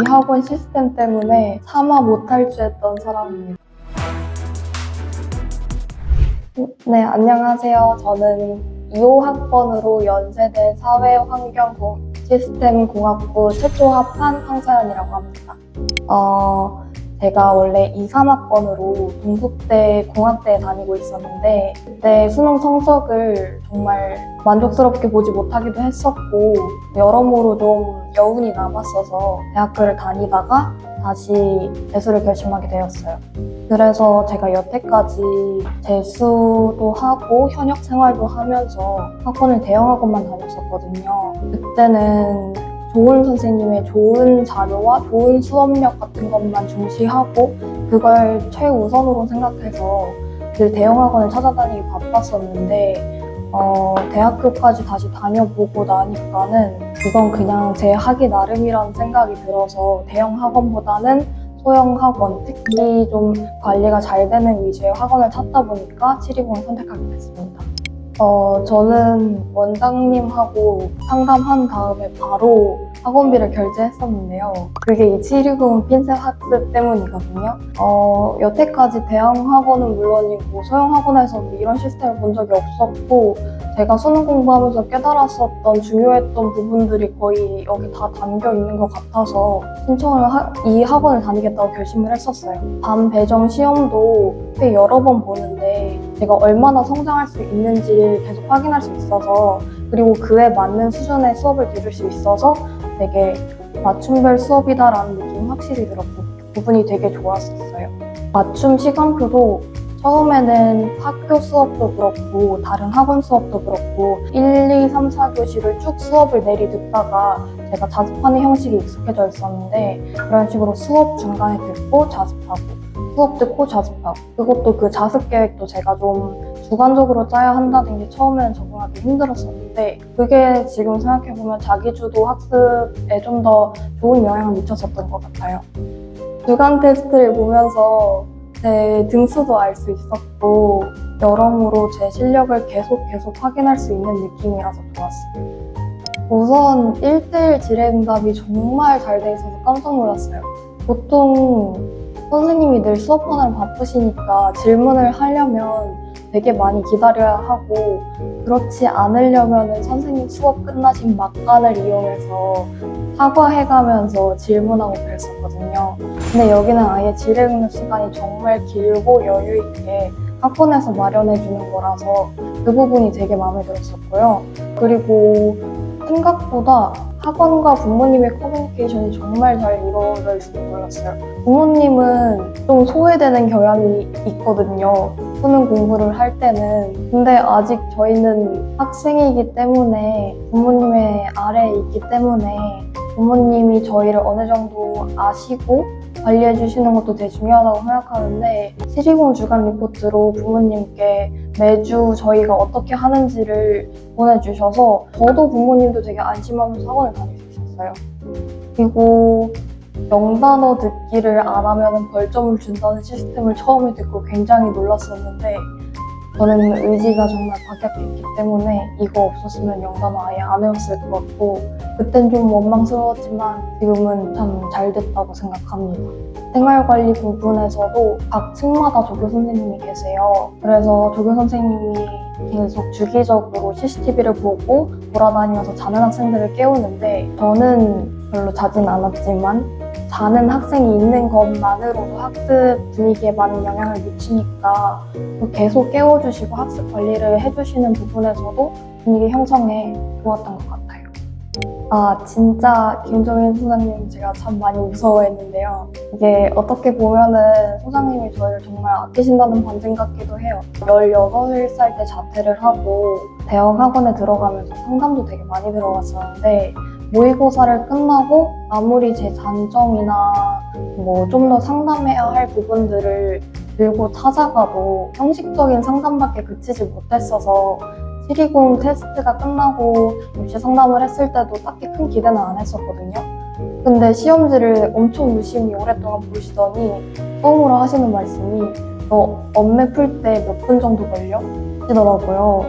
이 학원 시스템 때문에 차마 못할 줄 했던 사람입니다. 네, 안녕하세요. 저는 2호 학번으로 연세대 사회환경 시스템 공학부 최초 합한 황서연이라고 합니다. 어, 제가 원래 2, 3학번으로 동국대 공학대에 다니고 있었는데 그때 수능 성적을 정말 만족스럽게 보지 못하기도 했었고 여러모로 좀 여운이 남았어서 대학교를 다니다가 다시 재수를 결심하게 되었어요. 그래서 제가 여태까지 재수도 하고 현역 생활도 하면서 학원을 대형 학원만 다녔었거든요. 그때는 좋은 선생님의 좋은 자료와 좋은 수업력 같은 것만 중시하고 그걸 최우선으로 생각해서 늘 대형학원을 찾아다니기 바빴었는데 어, 대학교까지 다시 다녀보고 나니까는 이건 그냥 제 하기 나름이라는 생각이 들어서 대형 학원보다는 소형 학원, 특히 좀 관리가 잘 되는 위주의 학원을 찾다 보니까 720을 선택하게 됐습니다. 어, 저는 원장님하고 상담한 다음에 바로 학원비를 결제했었는데요. 그게 이720 핀셋 학습 때문이거든요. 어, 여태까지 대형 학원은 물론이고 소형 학원에서도 이런 시스템을 본 적이 없었고 제가 수능 공부하면서 깨달았었던 중요했던 부분들이 거의 여기 다 담겨 있는 것 같아서 신청을 하- 이 학원을 다니겠다고 결심을 했었어요. 반 배정 시험도 꽤 여러 번 보는데 제가 얼마나 성장할 수 있는지를 계속 확인할 수 있어서 그리고 그에 맞는 수준의 수업을 들을 수 있어서 되게 맞춤별 수업이다라는 느낌이 확실히 들었고 부분이 되게 좋았었어요. 맞춤 시간표도 처음에는 학교 수업도 그렇고 다른 학원 수업도 그렇고 1, 2, 3, 4교시를 쭉 수업을 내리 듣다가 제가 자습하는 형식이 익숙해져 있었는데 그런 식으로 수업 중간에 듣고 자습하고 수업 듣고 자습하고 그것도 그 자습 계획도 제가 좀 주관적으로 짜야 한다는 게 처음에는 적응하기 힘들었었는데 그게 지금 생각해보면 자기주도 학습에 좀 더 좋은 영향을 미쳤었던 것 같아요. 주간 테스트를 보면서 제 등수도 알 수 있었고 여러모로 제 실력을 계속 계속 확인할 수 있는 느낌이라서 좋았어요. 우선 1대1 지뢰응답이 정말 잘 돼 있어서 깜짝 놀랐어요. 보통 선생님이 늘 수업하느라 바쁘시니까 질문을 하려면 되게 많이 기다려야 하고 그렇지 않으려면 선생님 수업 끝나신 막간을 이용해서 사과해가면서 질문하고 그랬었거든요. 근데 여기는 아예 지뢰응답 시간이 정말 길고 여유 있게 학원에서 마련해 주는 거라서 그 부분이 되게 마음에 들었었고요. 그리고 생각보다 학원과 부모님의 커뮤니케이션이 정말 잘 이루어져 있을 줄 몰랐어요. 부모님은 좀 소외되는 경향이 있거든요. 수능 공부를 할 때는. 근데 아직 저희는 학생이기 때문에 부모님의 아래에 있기 때문에 부모님이 저희를 어느 정도 아시고 관리해 주시는 것도 되게 중요하다고 생각하는데 720 주간 리포트로 부모님께 매주 저희가 어떻게 하는지를 보내주셔서 저도 부모님도 되게 안심하면서 학원을 다닐 수 있었어요. 그리고 영단어 듣기를 안 하면 벌점을 준다는 시스템을 처음에 듣고 굉장히 놀랐었는데 저는 의지가 정말 박약했기 때문에 이거 없었으면 영단어 아예 안 외웠을 것 같고 그땐 좀 원망스러웠지만 지금은 참 잘 됐다고 생각합니다. 생활관리 부분에서도 각 층마다 조교 선생님이 계세요. 그래서 조교 선생님이 계속 주기적으로 CCTV를 보고 돌아다니면서 자는 학생들을 깨우는데 저는 별로 자진 않았지만 자는 학생이 있는 것만으로도 학습 분위기에 많은 영향을 미치니까 또 계속 깨워주시고 학습 관리를 해주시는 부분에서도 분위기 형성에 좋았던 것 같아요. 아, 진짜 김종인 소장님 제가 참 많이 무서워했는데요. 이게 어떻게 보면은 소장님이 저희를 정말 아끼신다는 반증 같기도 해요. 18살 때 자퇴를 하고 대학 학원에 들어가면서 상담도 되게 많이 들어갔었는데 모의고사를 끝나고 아무리 제 단점이나 뭐 좀 더 상담해야 할 부분들을 들고 찾아가도 형식적인 상담밖에 그치지 못했어서 720 테스트가 끝나고 입시 상담을 했을 때도 딱히 큰 기대는 안 했었거든요. 근데 시험지를 엄청 유심히 오랫동안 보시더니 처음으로 하시는 말씀이 너 엄매 풀 때 몇 분 정도 걸려? 하시더라고요.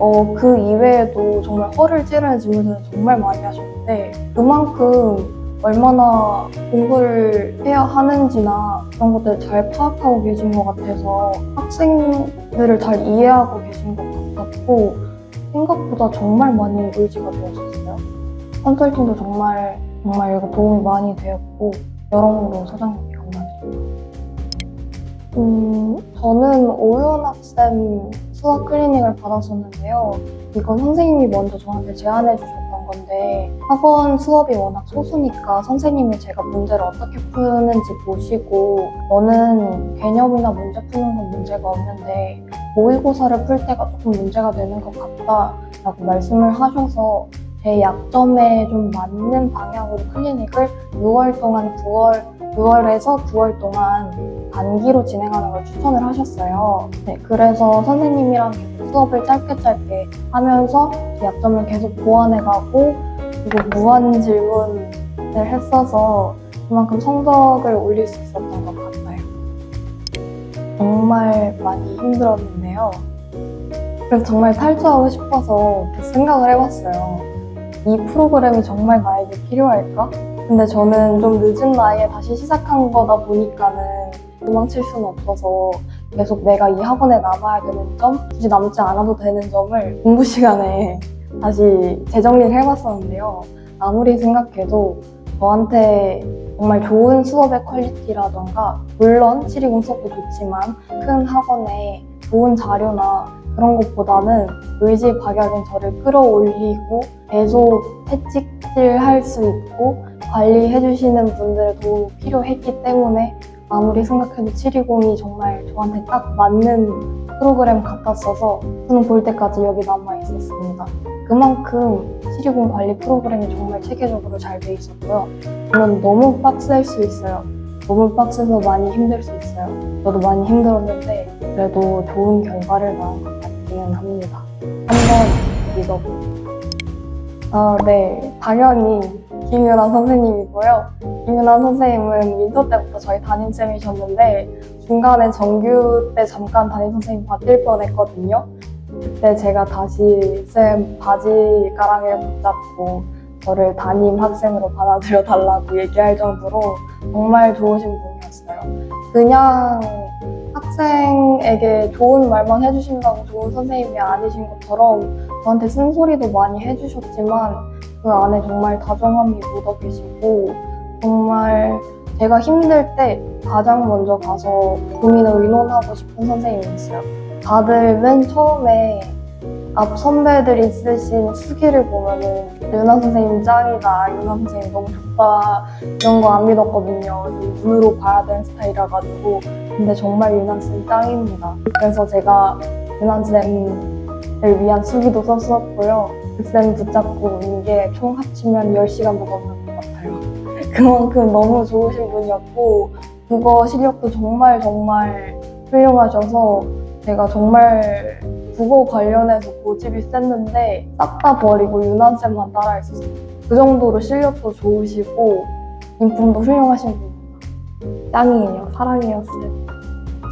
어, 그 이외에도 정말 허를 찌르는 질문을 정말 많이 하셨는데 그만큼 얼마나 공부를 해야 하는지나 그런 것들을 잘 파악하고 계신 것 같아서 학생들을 잘 이해하고 계신 것 같았고 생각보다 정말 많이 의지가 되었었어요. 컨설팅도 정말 정말 도움이 많이 되었고 여러모로 사장님께 감사드립니다. 음, 저는 오윤 학생 수학 클리닉을 받았었는데요. 이건 선생님이 먼저 저한테 제안해 주셨던 건데 학원 수업이 워낙 소수니까 선생님이 제가 문제를 어떻게 푸는지 보시고 너는 개념이나 문제 푸는 건 문제가 없는데 모의고사를 풀 때가 조금 문제가 되는 것 같다 라고 말씀을 하셔서 제 약점에 좀 맞는 방향으로 클리닉을 6월 동안 9월 6월에서 9월 동안 단기로 진행하는 걸 추천을 하셨어요. 네, 그래서 선생님이랑 수업을 짧게 짧게 하면서 그 약점을 계속 보완해가고 그리고 무한 질문을 했어서 그만큼 성적을 올릴 수 있었던 것 같아요. 정말 많이 힘들었는데요. 그래서 정말 탈주하고 싶어서 그 생각을 해봤어요. 이 프로그램이 정말 나에게 필요할까? 근데 저는 좀 늦은 나이에 다시 시작한 거다 보니까는 도망칠 수는 없어서 계속 내가 이 학원에 남아야 되는 점, 굳이 남지 않아도 되는 점을 공부 시간에 다시 재정리를 해봤었는데요. 아무리 생각해도 저한테 정말 좋은 수업의 퀄리티라던가 물론 720 수업도 좋지만 큰 학원에 좋은 자료나 그런 것보다는 의지 박약인 저를 끌어올리고 계속 채찍질 할 수 있고 관리해주시는 분들의 도움이 필요했기 때문에 아무리 생각해도 720이 정말 저한테 딱 맞는 프로그램 같았어서 수능 볼 때까지 여기 남아 있었습니다. 그만큼 720 관리 프로그램이 정말 체계적으로 잘 돼 있었고요. 물론 너무 빡셀 수 있어요. 너무 빡세서 많이 힘들 수 있어요. 저도 많이 힘들었는데 그래도 좋은 결과를 낳은 것 같기는 합니다. 한번 믿어보세요. 아, 네. 당연히 김윤아 선생님이고요. 김윤아 선생님은 민서 때부터 저희 담임쌤이셨는데 중간에 정규 때 잠깐 담임 선생님 바뀔 뻔했거든요. 그때 제가 다시 쌤 바지 가랑이를 붙잡고 저를 담임 학생으로 받아들여 달라고 얘기할 정도로 정말 좋으신 분이었어요. 그냥 학생에게 좋은 말만 해주신다고 좋은 선생님이 아니신 것처럼 저한테 쓴소리도 많이 해주셨지만 그 안에 정말 다정함이 묻어 계시고 정말 제가 힘들 때 가장 먼저 가서 고민을 의논하고 싶은 선생님이었어요. 다들 맨 처음에 앞 선배들이 쓰신 수기를 보면은 유나 선생님 짱이다, 유나 선생님 너무 좋다 이런 거 안 믿었거든요. 좀 눈으로 봐야 되는 스타일이라 가지고 근데 정말 유나 쌤 짱입니다. 그래서 제가 유나 쌤을 위한 수기도 썼었고요. 그쌤 붙잡고 오는 게총 합치면 10시간도 넘는 것 같아요. 그만큼 너무 좋으신 분이었고 국어 실력도 정말 정말 훌륭하셔서 제가 정말 국어 관련해서 고집이 셌는데 싹 다 버리고 유난쌤만 따라 했었어요. 그 정도로 실력도 좋으시고 인품도 훌륭하신 분입니다. 짱이에요. 쌤.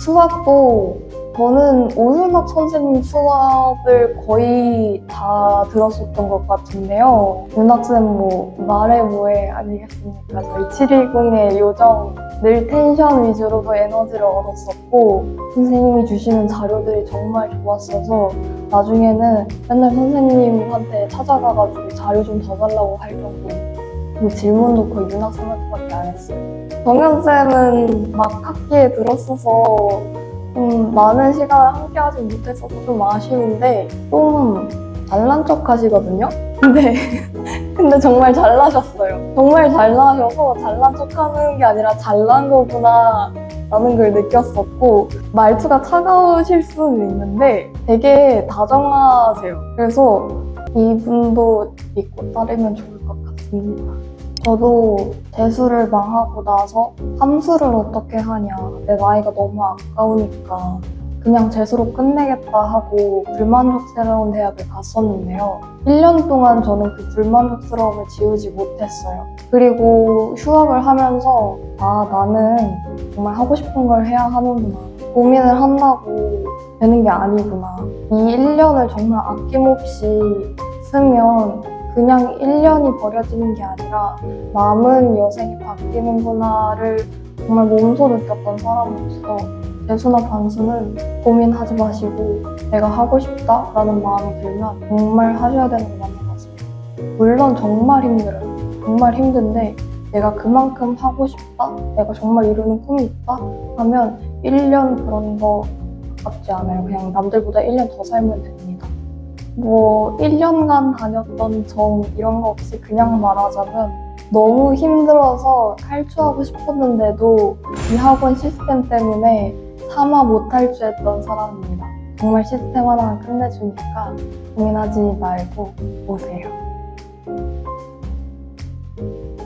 수학도 저는 오윤학 선생님 수업을 거의 다 들었었던 것 같은데요. 윤학쌤 뭐 말해 뭐해 아니겠습니까? 저희 710의 요정 늘 텐션 위주로도 에너지를 얻었었고 선생님이 주시는 자료들이 정말 좋았어서 나중에는 맨날 선생님한테 찾아가가지고 자료 좀 더 달라고 할 정도 그 질문도 거의 윤학쌤한테밖에 안 했어요. 정현쌤은 막 학기에 들었어서 좀 많은 시간을 함께 하지 못했어서 좀 아쉬운데 좀 잘난 척 하시거든요? 근데 근데 정말 잘나셨어요. 정말 잘나셔서 잘난 척 하는 게 아니라 잘난 거구나 라는 걸 느꼈었고 말투가 차가우실 수는 있는데 되게 다정하세요. 그래서 이분도 믿고 따르면 좋을 것 같습니다. 저도 재수를 망하고 나서 함수를 어떻게 하냐. 내 나이가 너무 아까우니까 그냥 재수로 끝내겠다 하고 불만족스러운 대학을 갔었는데요. 1년 동안 저는 그 불만족스러움을 지우지 못했어요. 그리고 휴학을 하면서 아, 나는 정말 하고 싶은 걸 해야 하는구나. 고민을 한다고 되는 게 아니구나. 이 1년을 정말 아낌없이 쓰면 그냥 1년이 버려지는 게 아니라 남은 여생이 바뀌는구나를 정말 몸소 느꼈던 사람으로서 재수나 반수는 고민하지 마시고 내가 하고 싶다라는 마음이 들면 정말 하셔야 되는 것 같습니다. 물론 정말 힘들어요. 정말 힘든데 내가 그만큼 하고 싶다, 내가 정말 이루는 꿈이 있다 하면 1년 그런 거 아깝지 않아요. 그냥 남들보다 1년 더 살면 됩니다. 뭐 1년간 다녔던 정 이런 거 없이 그냥 말하자면 너무 힘들어서 탈출하고 싶었는데도 이 학원 시스템 때문에 차마 못 탈출했던 사람입니다. 정말 시스템 하나 끝내주니까 고민하지 말고 오세요.